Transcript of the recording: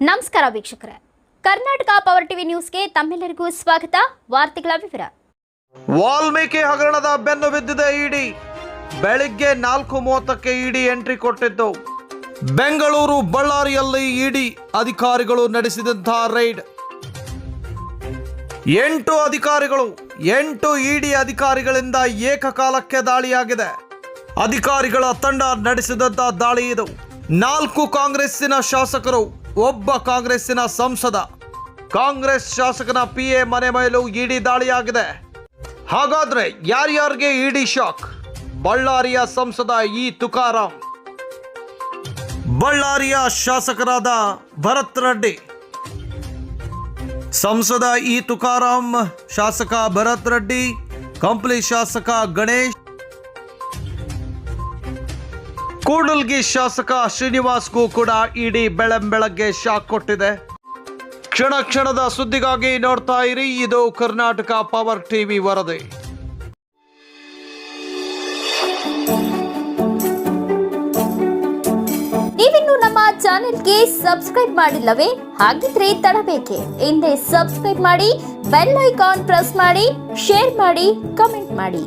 ನಮಸ್ಕಾರ ವೀಕ್ಷಕರೇ. Karnataka power TV ನ್ಯೂಸ್ಗೆ ತಮ್ಮೆಲ್ಲರಿಗೂ ಸ್ವಾಗತ. ವಾರ್ತೆಗಳ ವಿವರ. ವಾಲ್ಮೀಕಿ ಹಗರಣದ ಬೆನ್ನು ಬಿದ್ದಿದೆ ಇಡಿ. ಬೆಳಿಗ್ಗೆ ನಾಲ್ಕು ಮೂವತ್ತಕ್ಕೆ ಇಡಿ ಎಂಟ್ರಿ ಕೊಟ್ಟಿದ್ದು. ಬೆಂಗಳೂರು ಬಳ್ಳಾರಿಯಲ್ಲಿ ಇಡಿ ಅಧಿಕಾರಿಗಳು ನಡೆಸಿದಂತಹ ರೈಡ್. ಎಂಟು ಅಧಿಕಾರಿಗಳು, ಎಂಟು ಇಡಿ ಅಧಿಕಾರಿಗಳಿಂದ ಏಕಕಾಲಕ್ಕೆ ದಾಳಿಯಾಗಿದೆ. ಅಧಿಕಾರಿಗಳ ತಂಡ ನಡೆಸಿದಂತಹ ದಾಳಿ ಇದು. ನಾಲ್ಕು ಕಾಂಗ್ರೆಸ್ಸಿನ ಶಾಸಕರು ಒಬ್ಬ ಕಾಂಗ್ರೆಸ್ಸಿನ ಸಂಸದ. ಕಾಂಗ್ರೆಸ್ ಶಾಸಕನ ಪಿ ಎ ಮನೆ ಮೇಲೂ ಇಡಿ ದಾಳಿಯಾಗಿದೆ. ಹಾಗಾದ್ರೆ ಯಾರ್ಯಾರಿಗೆ ಇಡಿ ಶಾಕ್? ಬಳ್ಳಾರಿಯ ಸಂಸದ ಇ ತುಕಾರಾಮ್ ಬಳ್ಳಾರಿಯ ಶಾಸಕರಾದ ಭರತ್ ರೆಡ್ಡಿ. ಸಂಸದ ಇ ತುಕಾರಾಮ್ ಶಾಸಕ ಭರತ್ ರೆಡ್ಡಿ, ಕಂಪ್ಲಿ ಶಾಸಕ ಗಣೇಶ್. ಕೂಡಲ್ಗಿ ಶಾಸಕ ಶ್ರೀನಿವಾಸ್ಗೂ ಕೂಡ ಇಡಿ ಬೆಳಂಬೆಳಗ್ಗೆ ಶಾಕ್ ಕೊಟ್ಟಿದೆ. ಕ್ಷಣ ಕ್ಷಣದ ಸುದ್ದಿಗಾಗಿ ನೋಡ್ತಾ ಇರಿ, ಇದು ಕರ್ನಾಟಕ ಪವರ್ ಟಿವಿ ವರದಿ. ನೀವಿನ್ನು ನಮ್ಮ ಚಾನೆಲ್ಗೆ ಸಬ್ಸ್ಕ್ರೈಬ್ ಮಾಡಿಲ್ಲವೇ? ಹಾಗಿದ್ರೆ ತಡಬೇಕೆ. ಹಿಂದೆ ಸಬ್ಸ್ಕ್ರೈಬ್ ಮಾಡಿ, ಬೆಲ್ ಐಕಾನ್ ಪ್ರೆಸ್ ಮಾಡಿ, ಶೇರ್ ಮಾಡಿ, ಕಮೆಂಟ್ ಮಾಡಿ.